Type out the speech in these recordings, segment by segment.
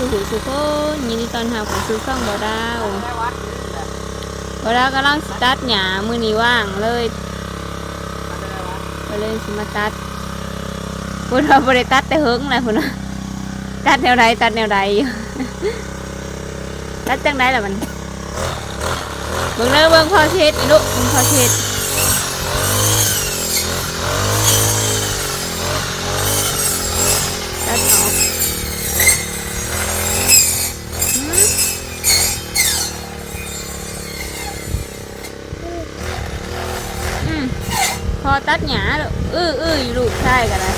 สู่หูสู่คนยินดีตอนรับเข้าสู่ช่องบ่ดาวได้วัดนี่แหละบ่ดาวกำลังสิตัดหญ้ามือนี้ว่างเลยได้วัดก็เลยสิมาตัดพุ่นว่าบ่ได้ตัดแต่เฮิงแหละพุ่นว่าตัดแนวใดตัดแนวใดอยู่ตัดจังไดล่ะมันเบิ่งเด้อเบิ่งพ่อเช็ดลูกเบิ่งพ่อเช็ดตัดออกหืม อืมพ อตัดหยาอื้ออื้ออยู่ลูกใช่กันนะ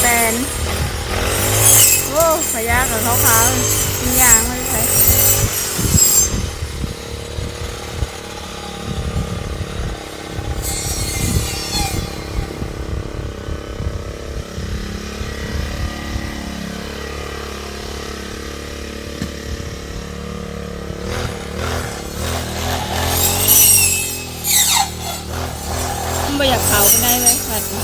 แฟนโอ้พยากับเขาขาวๆกินยางไม่ใช่มันไม่อยากเขาไปได้ไหมสั พอ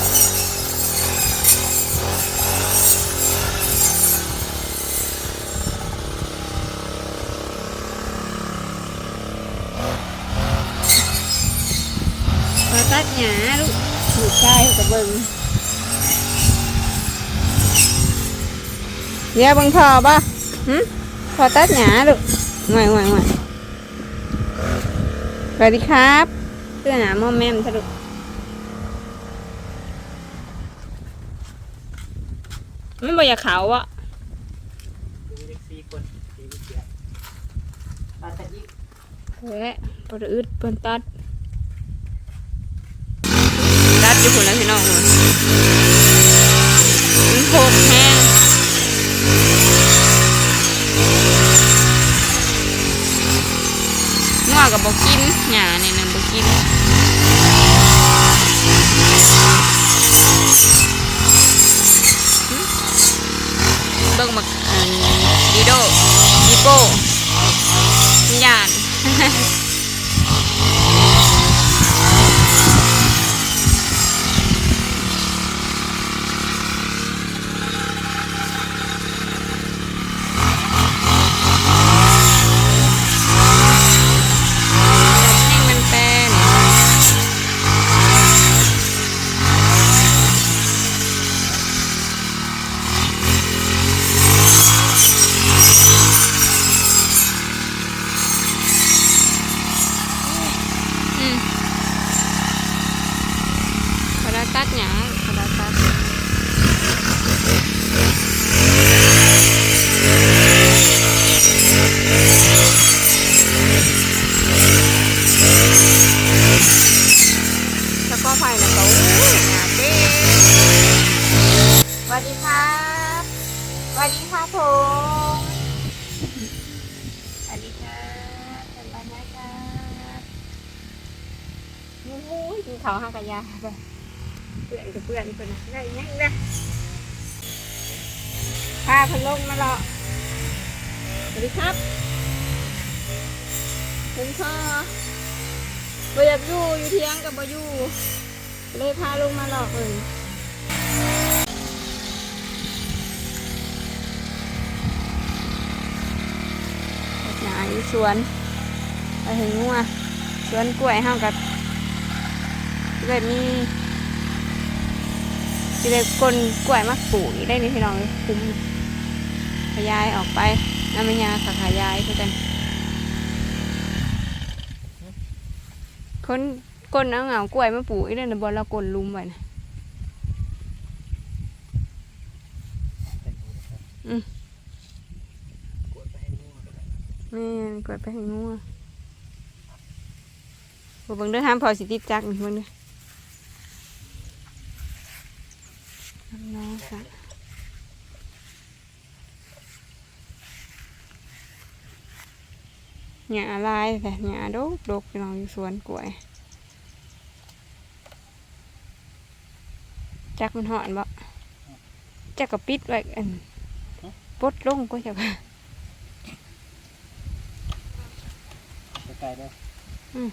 ตัดหญ้าลูกลูกชายเขากับเบิงเดี๋ยวเบังพอป่ะหึพอตัดหญ้าลูกห่วยห่วยห่วยสวัสดีครับเสื้อหนามอมแมมทะลุ มันบ่อยากเขาวอะมีเด็กสี่คนสี่เสียตัดแต่อีกเฮ้ยปวดอึดปวดตัด ตัดอยู่คนแล้วพี่น้องเลยมันโคตรแห้งงัวกับบอกกินหญ้าเนี่ยนะบอกกิน ตัดหยังพอได้ตัดแล้วก็ภายในเขาหนาเด้สวัสดีครับสวัสดีครับผมสวัสดีครับสวัสดีครับโอ้โหกินข้าห้างกะยา ไปเพื่อนกับเพื่อนคนนะได้ยังได้พาพันลงมาเลาะสวัสดีครับคุณพ่อบ่อยากอยู่อยู่เที่ยงกับบ่อยู่เลยพาลงมาหลอกเลยหนาอยู่สวนไปถึงงัวสวนกล้วยห้ากับแบบมีที่ ได้กลกล้วยมาปลูกได้นี่พี่น้องคุ้มขยายออกไปน้ำมันยาขยายคือกันคนก้นเอาเหงากล้วยมาปลูกอีเดนบอลเรากลนลุมไว้นะเป็นหูนะครับอืมกดไปให้มั่วก็ได้แม่นกล้วยไปให้งัวบ่เบิ่งเด้อห้ามพอสิติดจักนี่เบิ่งเด้อ น้องค่ะหญ้าลายแต่หญ้าดกดกพี่น้องอยู่สวนกล้วยจักมันหอนบ่จักก็ปิดไว้อันปลดลงก็จะว่าไปไกลได้อืม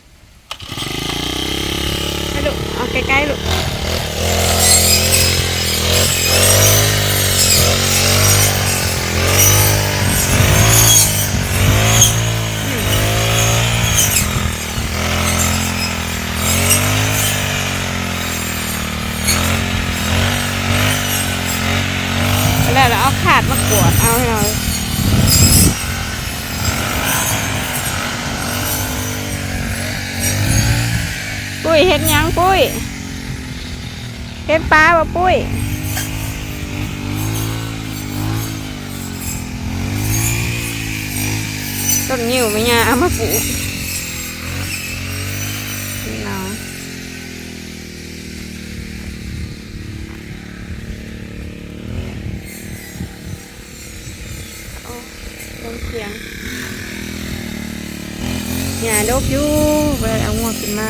เอาใกล้ๆลูก แล้วเราเอาขาดมากวดเอาให้เราปุ้ยเห็ดยังปุ้ยเห็ดปลาบ่ปุ้ยต้นงิ้วไม่ยาเอามาปลูกเนาะโอ้ ลงเสียงหญ้าดกอยู่เวลาเอางวกขึ้นมา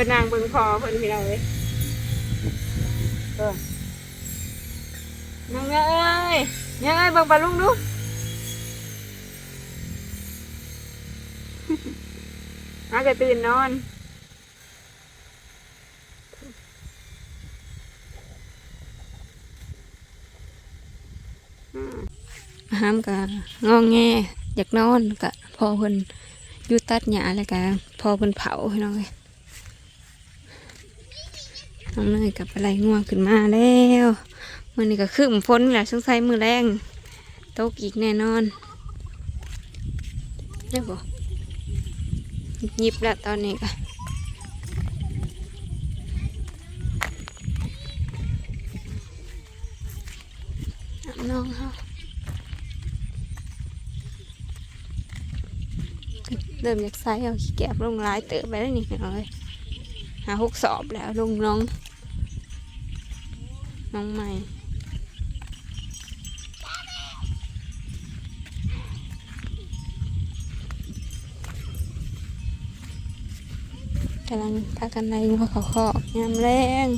พิ่นนางเบิ่งคอเพิ่นพี่น้องเอ้ยเออน้องเอ้ยยังไงเบิ่งปลาลุงดูอากะตื่นนอนห้ามกะงองแงอยากนอนกะพอเพิ่นอยู่ตัดหญ้าแล้วกะพอเพิ่นเผาพี่น้องเอ้ย น้องเนยกับอะไรง่วงขึ้นมาแล้วมันนี่ก็คืมฝนแหละสงสัยมือแรงตกอีกแน่นอนได้บ่ยิบแล้วตอนนี้ก็น้องเขาเริ่มจากไซเอาขี้แกบลงหลายเติบไปแล้วนี่น้ยหาหกสอบแล้วลงน้อง น้องใหม่กำลังพักันในหัวเขาขอกยามแรง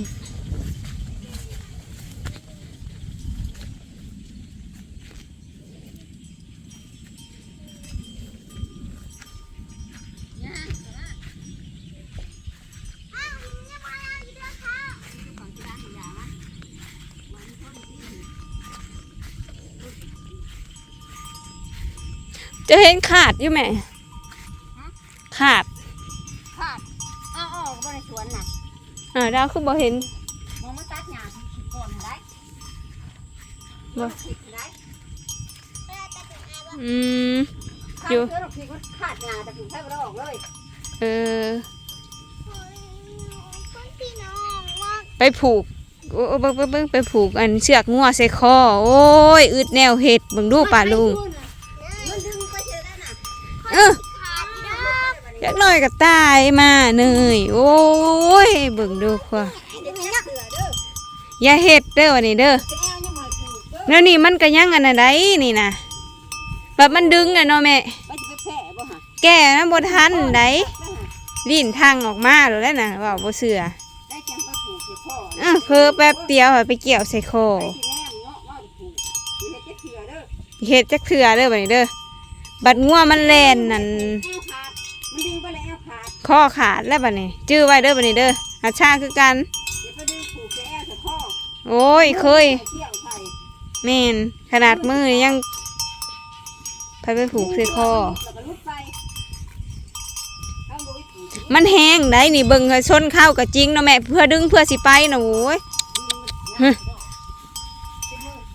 จะเห็นขาดอยู่ไหมขาดขาดเอาออกมาในสวนน่ะอ่าดาวคือบ่เห็นมองมาตัดหญ้าสิก่อนได้บ่ผิดได้อืมขาดอยู่เสื้อดอกผิดมันขาดหญ้าแต่ผิดแทบไม่ได้ออกเลยเออไปผูกโอ้เบิ่งเบิ่งเบิ่งไปผูกอันเชือกงัวใส่คอโอ้ยอึดแนวเห็ดเบิ่งดูป่าลุง มันดึงไปเจอได้น่ะ เออ อยากน้อยก็ตายมาเนยโอ้ยเบิ่งดูกว่าอย่าเห็ดเด้อวันนี้เด้อแก้วยังไม่ถูกเด้อแล้วนี่มันก็ยังอันใดนี่นะแบบมันดึงอะเนาะแม่แม่แก่นะบทันไดลิ้นทางออกมาแล้วแหละนะเว่าบ่เชื่อเออเพอแป๊บเดียวอะไปเกี่ยวใส่คอเนาะว่าผูกสิเฮ็ดจักเสือดเฮ็ดจักเถื่อเด้อบัดนี้เด้อบัดงัวมันแลนนั่นดึงไปแล้วแอว ขาดข้อขาดแล้วบัดนี้จื้อไว้เด้อบัดนี้เด้ออาชาคือกันเดี๋ยวไปดึงผูกแอวใส่ข้อโอ้ยเคยเที่ยวใส่แม่นขนาดมือยังไปไปผูกใส่คอแล้วก็ลุดไปเอาบ่ไปผูกมันแห้งได้นี่เบิ่งให้ชนเข้าก็จริงเนาะแม่เพื่อดึงเพื่อสิไปนะโว้ยฮะ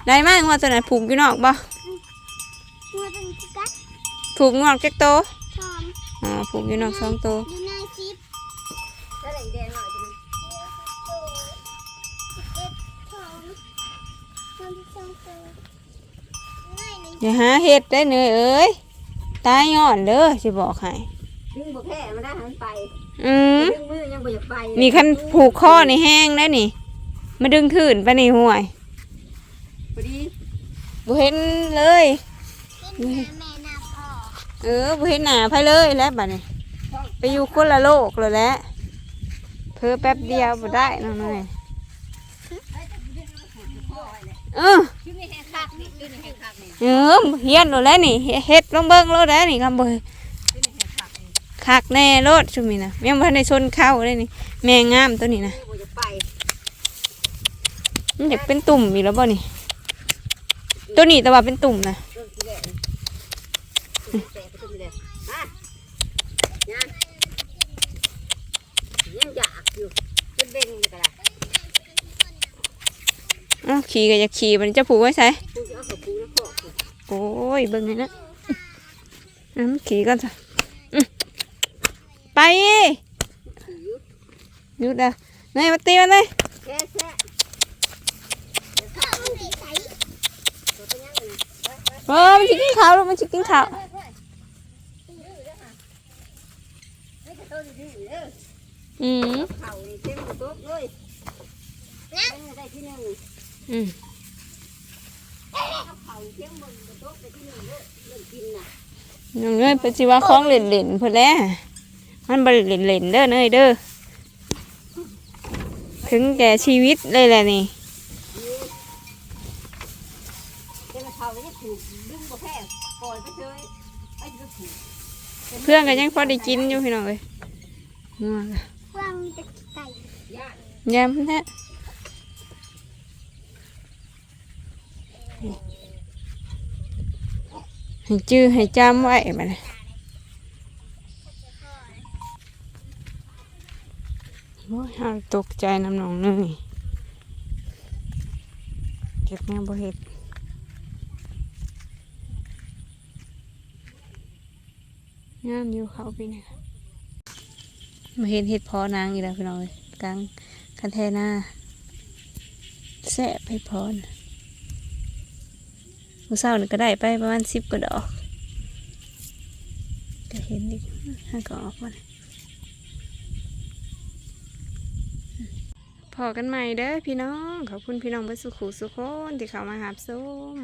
ได้มากว่าตัวนั้นผูกอยู่นอกบ่งัวเป็นกุกัดผูกนอกจักโตวชอมอ่าผูกอยู่นอกสองโตว อยู่ในซิป แล้วไหนแดงหน่อยจะมัน เดียวโตสิบเอ็ดชอมคนที่สองโตง่ายใน อย่าหาเห็ดได้เนยเอ้ยตายย้อนเด้อสิบอกให้ดึงบ่แพ้มันได้หันไปอืมดึงมือยังบ่อยากไปนี่คันผูกคอนี่แห้งได้นี่ มาดึงขึ้นไปนี่ห่วยพอดีบ่เห็นเลยกินหาแม่นาพ่อเออบ่เห็นหน้าไผเลยแล้วบัดนี้ไปอยู่คนละโลกเลยแหละเพิ่อแป๊บเดียวบ่ได้น้องน้อย เออชื่อนี่แห้งคักนี่ชื่อนี่แห้งคักนี่เออเฮียนโลดแล้วนี่เฮ็ดลงเบิ่งโลแล้วนี่คำบ่ชื่อนี่แห้งคักนี่คักแน่โลดชุมีนะยังบ่ทันได้ชนเข้าเลยนี่ แม่งามตัวนี้นะมันอยากเป็นตุ่มอีกแล้วบ่นี่ ตัวนี้แต่ว่าเป็นตุ่มนะยังอยากอยู่เป็นเบ่งอยู่กันละ อ้าวขี่ก็อยากขี่มันจะผูกไว้ใส่กูจะเอากับกูแล้วพ่อกูโอ้ยเบิ่งนี่นะอะมันขี่กันซะไปหยุดอะนายมาตีมันเลยแค่แค่เดี๋ยมันเป็นยังไงไปไปเออมันสิกินข้าวลูกมันสิกินข้าวอืมเข่านี่เต็มกระตุ้นเลยนะได้ที่นึ่ง อืมเอาเข่าเต็มบนกระตุ้นไปที่หนึ่งเลยเริ่มกินน่ะน้องเนยเป็นสิว่าของเล่นเล่นๆเพิ่นแหล้วมันบ่ได้เล่นเล่นๆเด้อเนยเด้อ ถึงแก่ชีวิตเลยแหละนี่เต็มเข่าไม่ได้ถูกดึงบ่แพ้ปล่อยไปเลยไอ้จะถูกเพื่อนก็ยังพอได้กินอยู่พี่น้องเอ้ยนัวกะวางตะไก่ญาติยามแท้ ให้จื้อให้จำไว้บันโอ้ยเฮาตกใจน้ำหนองเนยเก็บแม่บ่เฮ็ดงามอยู่เขาพี่เนี่ยมาเห็นเห็ดพอนางอีกแล้วพี่น้องกลางคันแทนาแสบให้พอนะ มื่อเช้านี่ก็ได้ไปประมาณสิบกว่าดอกก็เห็นดิห้าก็ออกมาพอกันใหม่เด้อพี่น้อง ขอบคุณพี่น้องเบดสุขุสุขคนที่เข้ามาหาส้ม